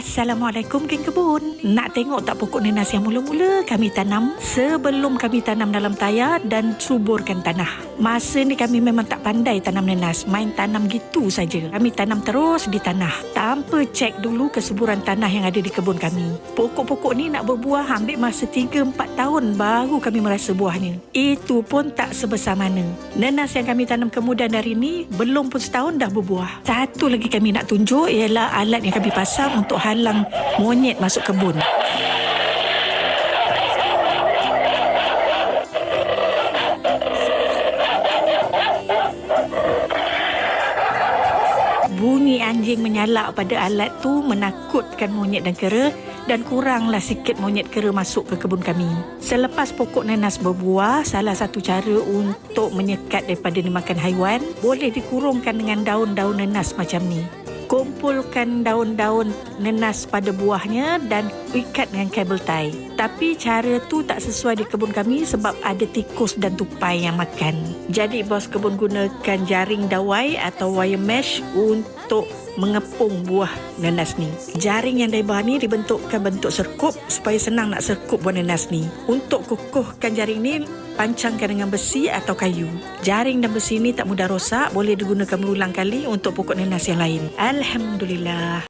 Assalamualaikum geng kebun. Nak tengok tak pokok nenas yang mula-mula kami tanam sebelum kami tanam dalam tayar dan suburkan tanah. Masa ni kami memang tak pandai tanam nenas, main tanam gitu saja. Kami tanam terus di tanah tanpa cek dulu kesuburan tanah yang ada di kebun kami. Pokok-pokok ni nak berbuah ambil masa 3-4 tahun baru kami merasa buahnya. Itu pun tak sebesar mana. Nenas yang kami tanam kemudian dari ni belum pun setahun dah berbuah. Satu lagi kami nak tunjuk ialah alat yang kami pasang untuk halang monyet masuk kebun. Bunyi anjing menyalak pada alat tu menakutkan monyet dan kera dan kuranglah sikit monyet kera masuk ke kebun kami. Selepas pokok nanas berbuah, salah satu cara untuk menyekat daripada dimakan haiwan boleh dikurungkan dengan daun-daun nanas macam ni. Kumpulkan daun-daun nenas pada buahnya dan ikat dengan kabel tie. Tapi cara tu tak sesuai di kebun kami sebab ada tikus dan tupai yang makan. Jadi bos kebun gunakan jaring dawai atau wire mesh untuk mengepung buah nenas ni. Jaring yang dari bawah ni dibentukkan bentuk serkup supaya senang nak serkup buah nenas ni. Untuk kukuhkan jaring ni, pancangkan dengan besi atau kayu. Jaring dan besi ni tak mudah rosak, boleh digunakan berulang kali untuk pokok nenas yang lain. Alhamdulillah.